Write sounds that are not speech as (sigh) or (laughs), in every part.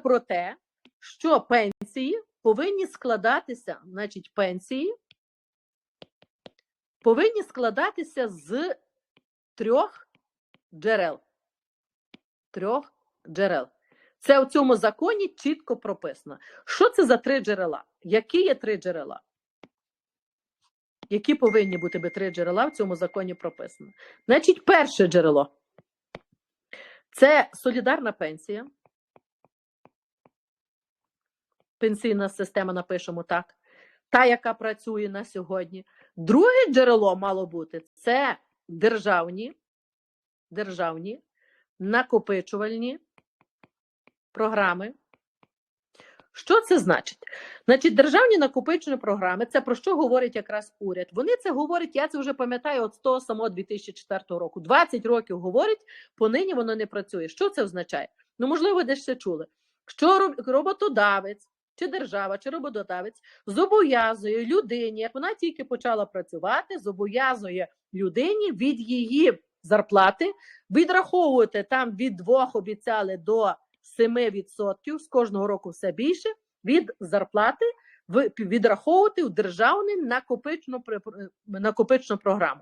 про те, що пенсії повинні складатися, значить, пенсії повинні складатися з трьох джерел. Трьох джерел. Це у цьому законі чітко прописано. Що це за три джерела? Які є три джерела? Які повинні бути би три джерела в цьому законі прописано? Значить, перше джерело це солідарна пенсія. Пенсійна система, напишемо так. Та, яка працює на сьогодні. Друге джерело мало бути це державні, державні накопичувальні програми. Що це значить? Значить, державні накопичувальні програми це про що говорить якраз уряд. Вони це говорять, я це вже пам'ятаю от з того самого 2004 року. 20 років говорять, понині воно не працює. Що це означає? Ну, можливо, десь ще чули. Що роботодавець, чи держава, чи роботодавець зобов'язує людині, як вона тільки почала працювати, зобов'язує людині від її зарплати відраховувати там від двох обіцяли до 7% з кожного року все більше від зарплати в- відраховувати у державну накопичну, накопичну програму.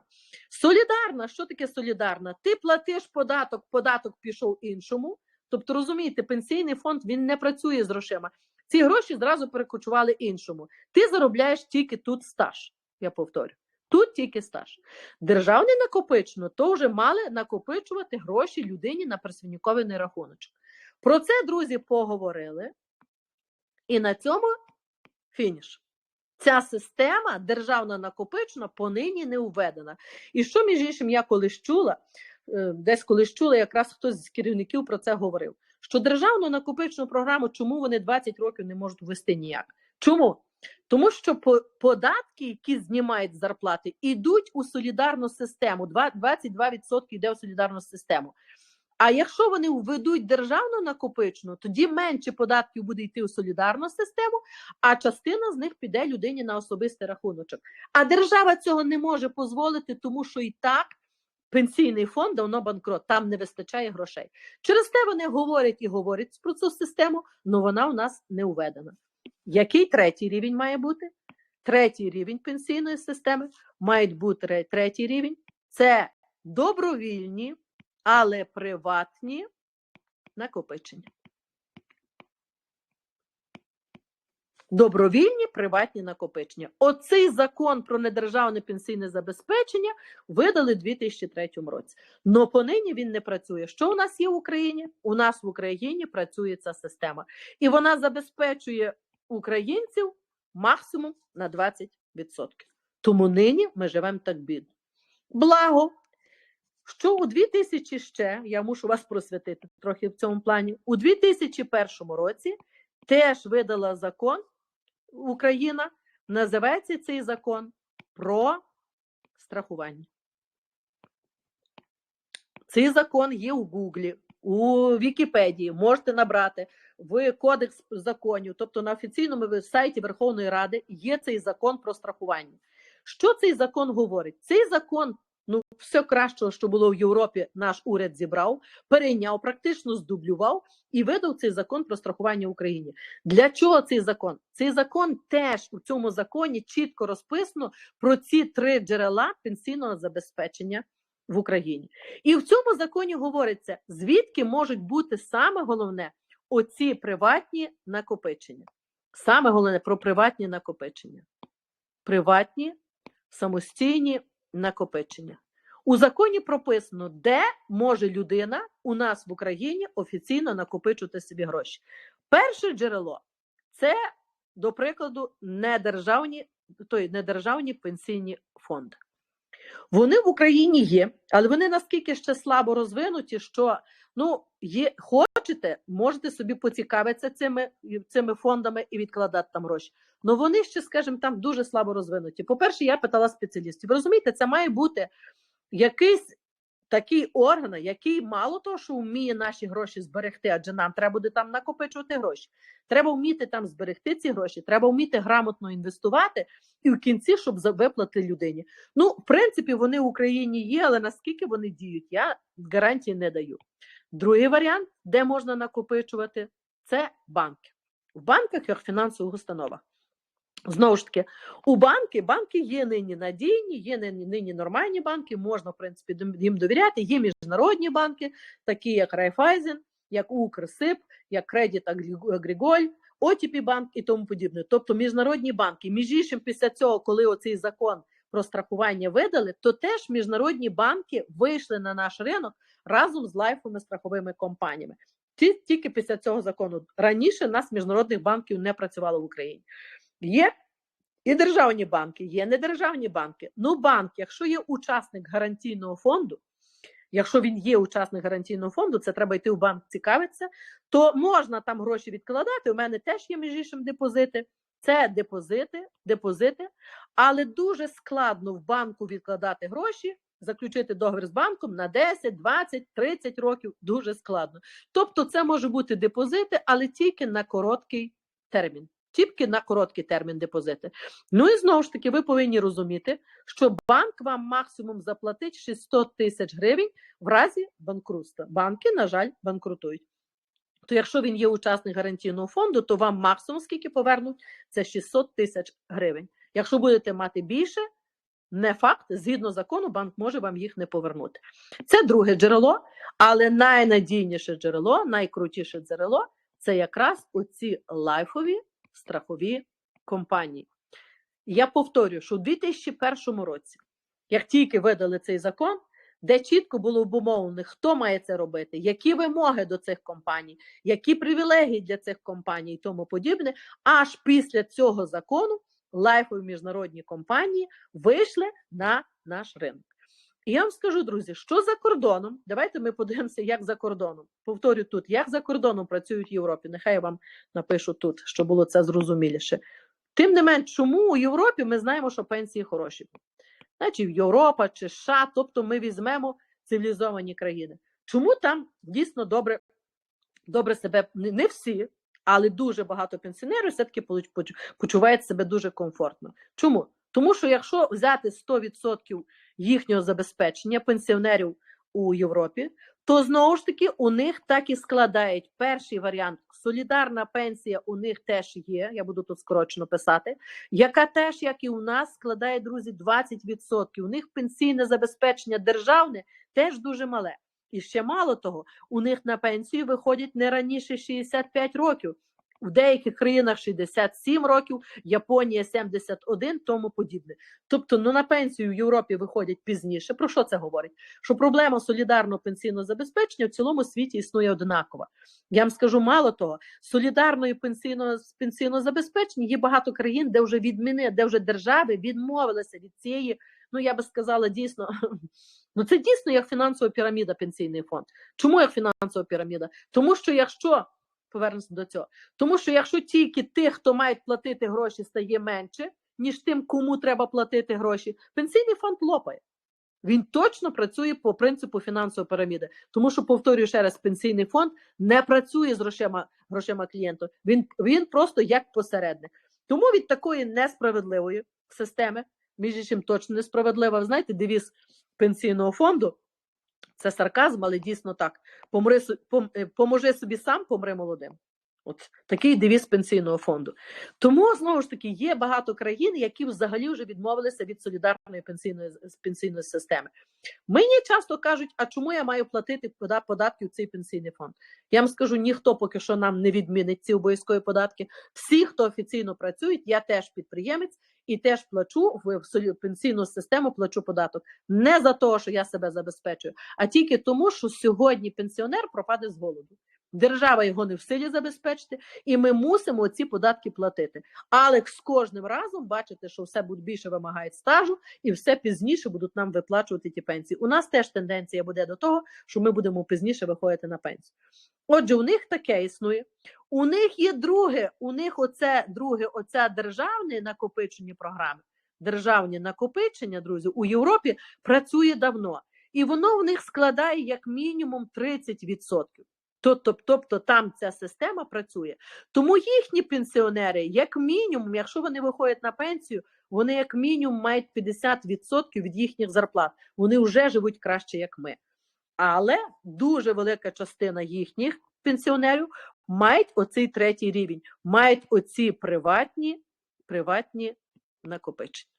Солідарна, що таке солідарна? Ти платиш податок, податок пішов іншому. Тобто, розумієте, пенсійний фонд він не працює з грошима. Ці гроші зразу перекочували іншому. Ти заробляєш тільки тут стаж. Я повторю. Тут тільки стаж. Державне накопичено, то вже мали накопичувати гроші людині на персвініковий рахуночок. Про це, друзі, поговорили. І на цьому фініш. Ця система державна накопичена понині не введена. І що, між іншим, я колись чула, е, десь колись чула, якраз хтось з керівників про це говорив. Що державну накопичену програму, чому вони 20 років не можуть ввести ніяк? Чому? Тому що по- податки, які знімають зарплати, йдуть у солідарну систему. 22% йде у солідарну систему. А якщо вони введуть державну накопичну, тоді менше податків буде йти у солідарну систему, а частина з них піде людині на особистий рахуночок. А держава цього не може дозволити, тому що і так пенсійний фонд давно банкрот, там не вистачає грошей. Через те вони говорять і говорять про цю систему, але вона у нас не введена. Який третій рівень має бути? Третій рівень пенсійної системи має бути третій рівень це добровільні, але приватні накопичення. Добровільні приватні накопичення. Оцей закон про недержавне пенсійне забезпечення видали у 2003 році. Но понині він не працює. Що у нас є в Україні? У нас в Україні працює ця система. І вона забезпечує українців максимум на 20%. Тому нині ми живемо так бідно. Благо, що у 2000 ще, я мушу вас просвятити трохи в цьому плані, у 2001 році теж видала закон Україна, називається цей закон про страхування. Цей закон є у Гуглі, у Вікіпедії, можете набрати в Кодекс законів, тобто на офіційному сайті Верховної Ради є цей закон про страхування. Що цей закон говорить? Цей закон, ну, все кращого, що було в Європі, наш уряд зібрав, перейняв, практично здублював і видав цей закон про страхування Україні. Для чого цей закон? Цей закон теж у цьому законі чітко розписано про ці три джерела пенсійного забезпечення в Україні. І в цьому законі говориться, звідки можуть бути саме головне оці приватні накопичення. Саме головне про приватні накопичення. Приватні самостійні накопичення. У законі прописано, де може людина у нас в Україні офіційно накопичувати собі гроші. Перше джерело це, до прикладу, недержавні, той, недержавні пенсійні фонди. Вони в Україні є, але вони наскільки ще слабо розвинуті, що ну, є, хочете, можете собі поцікавитися цими, цими фондами і відкладати там гроші. Ну вони ще, скажімо, там дуже слабо розвинуті. По-перше, я питала спеціалістів. Ви розумієте, це має бути якийсь такий орган, який мало того, що вміє наші гроші зберегти, адже нам треба буде там накопичувати гроші. Треба вміти там зберегти ці гроші, треба вміти грамотно інвестувати і в кінці, щоб виплати людині. Ну, в принципі, вони в Україні є, але наскільки вони діють, я гарантії не даю. Другий варіант, де можна накопичувати, це банки. В банках в фінансових установах. Знову ж таки, у банки банки є нині надійні, є нині, нині нормальні банки, можна, в принципі, їм довіряти. Є міжнародні банки, такі як Райфайзен, як Укрсип, як Кредит Агріголь, OTP банк і тому подібне. Тобто міжнародні банки. Між іншим, після цього, коли оцей закон про страхування видали, то теж міжнародні банки вийшли на наш ринок разом з лайфовими страховими компаніями. Ті- Тільки після цього закону раніше нас міжнародних банків не працювало в Україні. Є і державні банки, є недержавні банки. Ну, банк, якщо є учасник гарантійного фонду, якщо він є учасник гарантійного фонду, це треба йти в банк цікавитися, то можна там гроші відкладати. У мене теж є між іншим депозити. Це депозити, депозити, але дуже складно в банку відкладати гроші, заключити договір з банком на 10, 20, 30 років. Дуже складно. Тобто, це може бути депозити, але тільки на короткий термін. Тільки на короткий термін депозити. Ну і знову ж таки, ви повинні розуміти, що банк вам максимум заплатить 600 тисяч гривень в разі банкрутства. Банки, на жаль, банкрутують. То якщо він є учасник гарантійного фонду, то вам максимум скільки повернуть це 600 тисяч гривень. Якщо будете мати більше, не факт, згідно закону, банк може вам їх не повернути. Це друге джерело, але найнадійніше джерело, найкрутіше джерело це якраз оці лайфові страхові компанії. Я повторюю, що у 2001 році, як тільки видали цей закон, де чітко було обумовлено, хто має це робити, які вимоги до цих компаній, які привілегії для цих компаній і тому подібне, аж після цього закону лайфові міжнародні компанії вийшли на наш ринок. І я вам скажу, друзі, що за кордоном, давайте ми подивимося, як за кордоном. Повторю тут, як за кордоном працюють в Європі. Нехай я вам напишу тут, щоб було це зрозуміліше. Тим не менш, чому у Європі ми знаємо, що пенсії хороші. Значить, Європа чи США, тобто ми візьмемо цивілізовані країни. Чому там дійсно добре, добре себе не всі, але дуже багато пенсіонерів все-таки почувають себе дуже комфортно. Чому? Тому що якщо взяти 100% їхнього забезпечення пенсіонерів у Європі, то знову ж таки у них так і складають перший варіант. Солідарна пенсія у них теж є. Я буду тут скорочено писати, яка теж, як і у нас, складає друзі 20%. У них пенсійне забезпечення державне теж дуже мале. І ще мало того, у них на пенсію виходять не раніше 65 років. В деяких країнах 67 років, Японія 71, тому подібне. Тобто, ну на пенсію в Європі виходять пізніше. Про що це говорить? Що проблема солідарного пенсійного забезпечення в цілому світі існує однакова. Я вам скажу мало того, солідарної пенсійного пенсійного забезпечення є багато країн, де вже відміни, де вже держави відмовилися від цієї. Ну я би сказала, дійсно, (laughs) ну це дійсно як фінансова піраміда, пенсійний фонд. Чому як фінансова піраміда? Тому що якщо повернемося до цього, тому що якщо тільки тих, хто мають платити гроші, стає менше, ніж тим, кому треба платити гроші, пенсійний фонд лопає. Він точно працює по принципу фінансової піраміди, тому що повторюю ще раз, пенсійний фонд не працює з грошима грошима клієнту. Він він просто як посередник. Тому від такої несправедливої системи, між іншим точно несправедлива. Ви знаєте, девіз пенсійного фонду це сарказм, але дійсно так. Помри, пом, е, поможи собі сам, помри молодим. От такий девіз пенсійного фонду. Тому знову ж таки є багато країн, які взагалі вже відмовилися від солідарної пенсійної пенсійної системи. Мені часто кажуть, а чому я маю платити податки в цей пенсійний фонд? Я вам скажу, ніхто поки що нам не відмінить ці обов'язкові податки. Всі, хто офіційно працюють, я теж підприємець і теж плачу в пенсійну систему, плачу податок не за те, що я себе забезпечую, а тільки тому, що сьогодні пенсіонер пропаде з голоду. Держава його не в силі забезпечити, і ми мусимо ці податки платити. Але з кожним разом бачите, що все буде більше вимагають стажу, і все пізніше будуть нам виплачувати ті пенсії. У нас теж тенденція буде до того, що ми будемо пізніше виходити на пенсію. Отже, у них таке існує. У них є друге, у них оце друге, оця державні накопичені програми. Державні накопичення, друзі, у Європі працює давно, і воно в них складає як мінімум 30%. Тобто, там ця система працює. Тому їхні пенсіонери, як мінімум, якщо вони виходять на пенсію, вони як мінімум мають 50% від їхніх зарплат. Вони вже живуть краще, як ми. Але дуже велика частина їхніх пенсіонерів мають оцей третій рівень, мають оці приватні, приватні накопичення.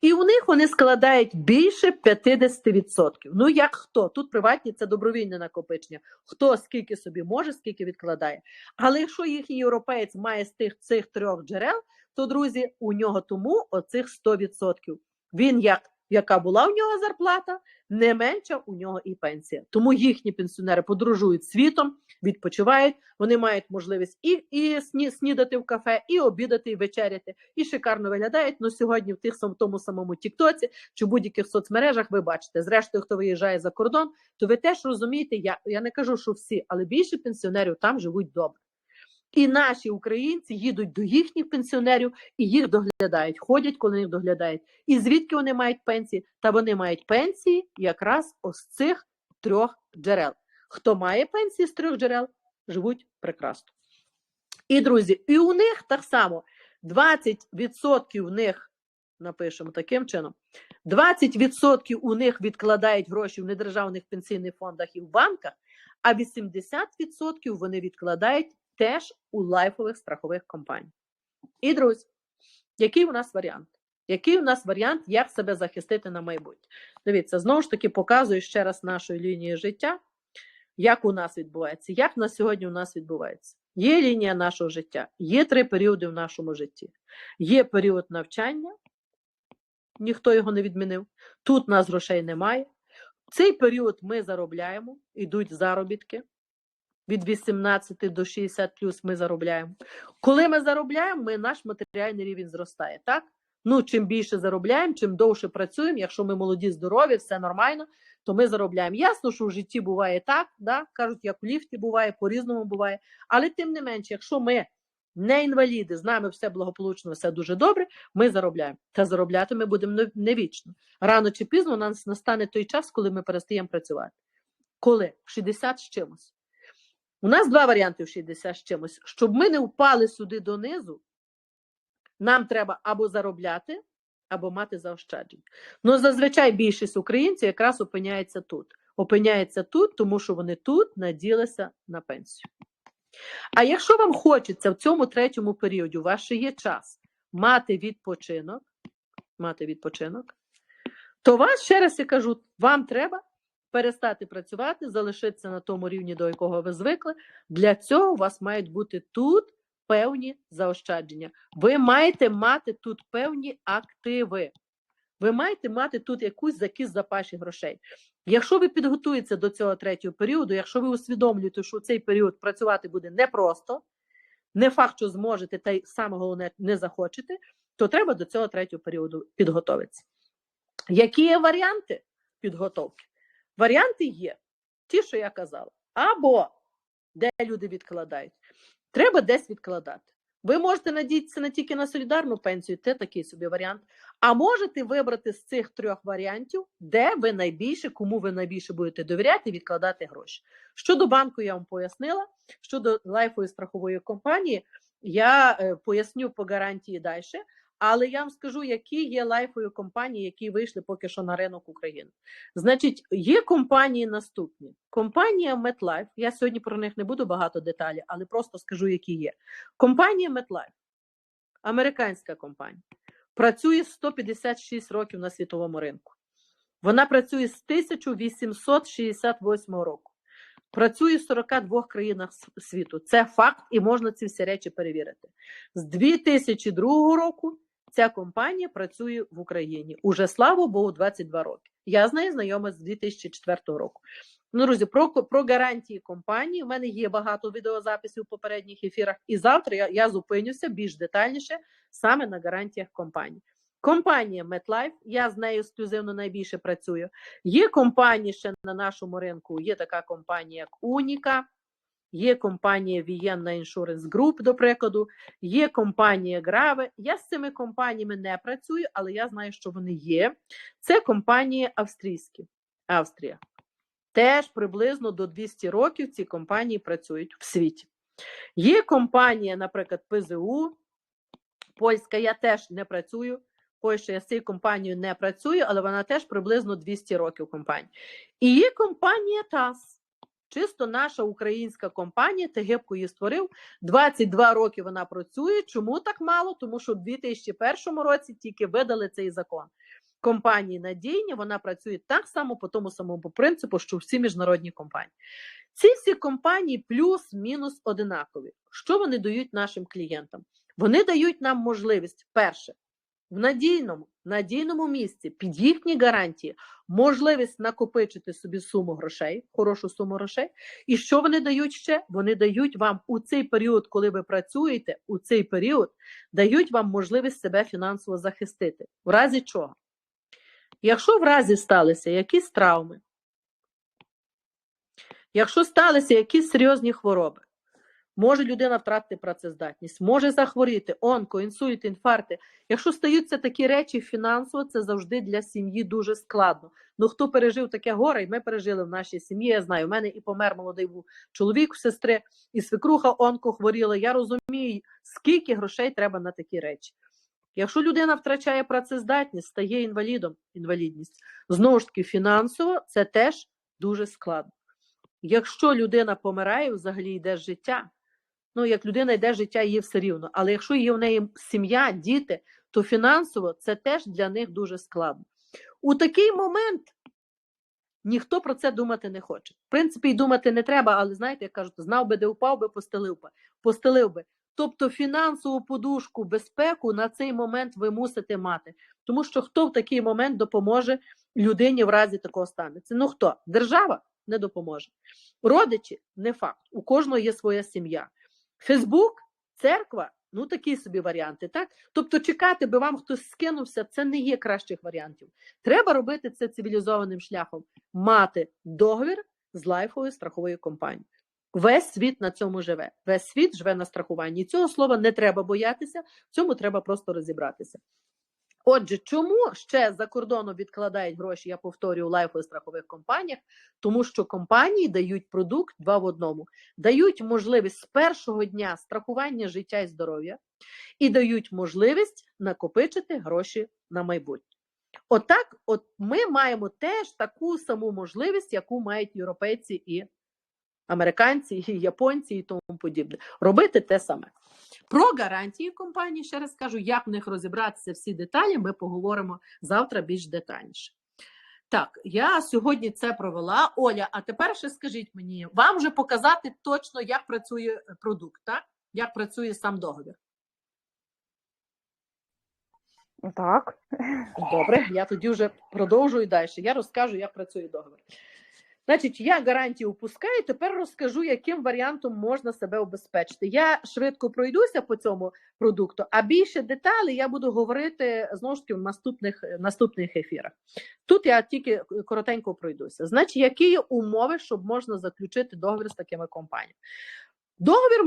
І у них вони складають більше 50%. Ну, як хто? Тут приватні це добровільне накопичення. Хто скільки собі може, скільки відкладає. Але якщо їхній європеєць має з тих цих трьох джерел, то, друзі, у нього тому оцих 100%. Він як яка була у нього зарплата, не менша у нього і пенсія. Тому їхні пенсіонери подорожують світом, відпочивають, вони мають можливість і і сні, снідати в кафе, і обідати, і вечеряти, і шикарно виглядають. Ну сьогодні в тих в тому самому Тіктоці чи будь-яких соцмережах ви бачите. Зрештою, хто виїжджає за кордон, то ви теж розумієте, я, я не кажу, що всі, але більше пенсіонерів там живуть добре. І наші українці їдуть до їхніх пенсіонерів і їх доглядають, ходять, коли їх доглядають. І звідки вони мають пенсії? Та вони мають пенсії якраз ось цих трьох джерел. Хто має пенсії з трьох джерел, живуть прекрасно. І друзі, і у них так само 20% в них напишемо таким чином: 20% у них відкладають гроші в недержавних пенсійних фондах і в банках, а 80% вони відкладають теж у лайфових страхових компаній. І, друзі, який у нас варіант? Який у нас варіант, як себе захистити на майбутнє? Дивіться, знову ж таки, показую ще раз нашої лінії життя, як у нас відбувається, як на сьогодні у нас відбувається. Є лінія нашого життя, є три періоди в нашому житті. Є період навчання, ніхто його не відмінив. Тут нас грошей немає. Цей період ми заробляємо, йдуть заробітки від 18 до 60 плюс ми заробляємо. Коли ми заробляємо, ми, наш матеріальний рівень зростає. так? Ну, Чим більше заробляємо, чим довше працюємо, якщо ми молоді, здорові, все нормально, то ми заробляємо. Ясно, що в житті буває так, да? кажуть, як в ліфті буває, по-різному буває. Але тим не менше, якщо ми не інваліди, з нами все благополучно, все дуже добре, ми заробляємо. Та заробляти ми будемо не вічно. Рано чи пізно у нас настане той час, коли ми перестаємо працювати. Коли? В 60 з чимось. У нас два варіанти в 60 з чимось. Щоб ми не впали сюди донизу, нам треба або заробляти, або мати заощадження. Ну, зазвичай більшість українців якраз опиняється тут. Опиняється тут, тому що вони тут наділися на пенсію. А якщо вам хочеться в цьому третьому періоді, у вас ще є час мати відпочинок, мати відпочинок, то вас, ще раз я кажу, вам треба перестати працювати, залишитися на тому рівні, до якого ви звикли. Для цього у вас мають бути тут певні заощадження. Ви маєте мати тут певні активи. Ви маєте мати тут якусь закис запаші грошей. Якщо ви підготуєтеся до цього третього періоду, якщо ви усвідомлюєте, що цей період працювати буде непросто, не факт, що зможете, та й саме головне не захочете, то треба до цього третього періоду підготуватися. Які є варіанти підготовки? Варіанти є, ті, що я казала. Або де люди відкладають, треба десь відкладати. Ви можете надіятися не тільки на солідарну пенсію, це такий собі варіант. А можете вибрати з цих трьох варіантів, де ви найбільше, кому ви найбільше будете довіряти, і відкладати гроші. Щодо банку, я вам пояснила. Щодо лайфової страхової компанії, я е, поясню по гарантії далі. Але я вам скажу, які є лайфові компанії, які вийшли поки що на ринок України. Значить, є компанії наступні. Компанія MetLife, я сьогодні про них не буду багато деталей, але просто скажу, які є. Компанія MetLife, американська компанія, працює 156 років на світовому ринку. Вона працює з 1868 року. Працює в 42 країнах світу. Це факт, і можна ці всі речі перевірити. З 2002 року ця компанія працює в Україні. Уже слава Богу, 22 роки. Я з нею знайома з 2004 року. Ну, друзі, про про гарантії компанії. У мене є багато відеозаписів в попередніх ефірах, і завтра я, я зупинюся більш детальніше саме на гарантіях компанії. Компанія MetLife, я з нею ексклюзивно найбільше працюю. Є компанії ще на нашому ринку, є така компанія, як Уніка, Є компанія Vienna Insurance Group, до прикладу, є компанія Граве. Я з цими компаніями не працюю, але я знаю, що вони є. Це компанії австрійські. Австрія. Теж приблизно до 200 років ці компанії працюють в світі. Є компанія, наприклад, ПЗУ, польська, я теж не працюю. Польща, я з цією компанією не працюю, але вона теж приблизно 200 років компанії. І є компанія ТАС. Чисто наша українська компанія, Тегебко її створив. 22 роки вона працює. Чому так мало? Тому що в 2001 році тільки видали цей закон. Компанії надійні, вона працює так само по тому самому принципу, що всі міжнародні компанії. Ці всі компанії плюс-мінус одинакові. Що вони дають нашим клієнтам? Вони дають нам можливість перше в надійному, надійному місці під їхні гарантії можливість накопичити собі суму грошей, хорошу суму грошей. І що вони дають ще? Вони дають вам у цей період, коли ви працюєте, у цей період дають вам можливість себе фінансово захистити. В разі чого? Якщо в разі сталися якісь травми, якщо сталися якісь серйозні хвороби, може людина втратити працездатність, може захворіти, онко, інсульт, інфаркти. Якщо стаються такі речі фінансово, це завжди для сім'ї дуже складно. Ну хто пережив таке горе, і ми пережили в нашій сім'ї. Я знаю, у мене і помер молодий був чоловік сестри, і свекруха онко хворіла. Я розумію, скільки грошей треба на такі речі. Якщо людина втрачає працездатність, стає інвалідом, інвалідність, знову ж таки, фінансово це теж дуже складно. Якщо людина помирає, взагалі йде життя. Ну, як людина йде життя, їй все рівно. Але якщо є в неї сім'я, діти, то фінансово це теж для них дуже складно. У такий момент ніхто про це думати не хоче. В принципі, і думати не треба, але знаєте, як кажуть, знав би, де впав би, постелив би. Постелив би. Тобто фінансову подушку, безпеку на цей момент ви мусите мати. Тому що хто в такий момент допоможе людині в разі такого станеться? Ну хто? Держава не допоможе. Родичі не факт. У кожного є своя сім'я. Фейсбук, церква ну такі собі варіанти. так? Тобто, чекати, би вам хтось скинувся, це не є кращих варіантів. Треба робити це цивілізованим шляхом, мати договір з лайфовою страховою компанією. Весь світ на цьому живе. Весь світ живе на страхуванні. І цього слова не треба боятися, в цьому треба просто розібратися. Отже, чому ще за кордоном відкладають гроші, я повторюю, у лайфових страхових компаніях? Тому що компанії дають продукт два в одному, дають можливість з першого дня страхування життя і здоров'я і дають можливість накопичити гроші на майбутнє. Отак, от ми маємо теж таку саму можливість, яку мають європейці і американці, і японці, і тому подібне. Робити те саме. Про гарантії компанії, ще раз кажу, як в них розібратися всі деталі, ми поговоримо завтра більш детальніше. Так, я сьогодні це провела. Оля, а тепер ще скажіть мені, вам вже показати точно, як працює продукт, так? Як працює сам договір? Так. Добре, я тоді вже продовжую далі. Я розкажу, як працює договір. Значить, я гарантію упускаю. тепер розкажу, яким варіантом можна себе обезпечити. Я швидко пройдуся по цьому продукту, а більше деталей я буду говорити знову ж таки в наступних, наступних ефірах. Тут я тільки коротенько пройдуся. Значить, які є умови, щоб можна заключити договір з такими компаніями? Договір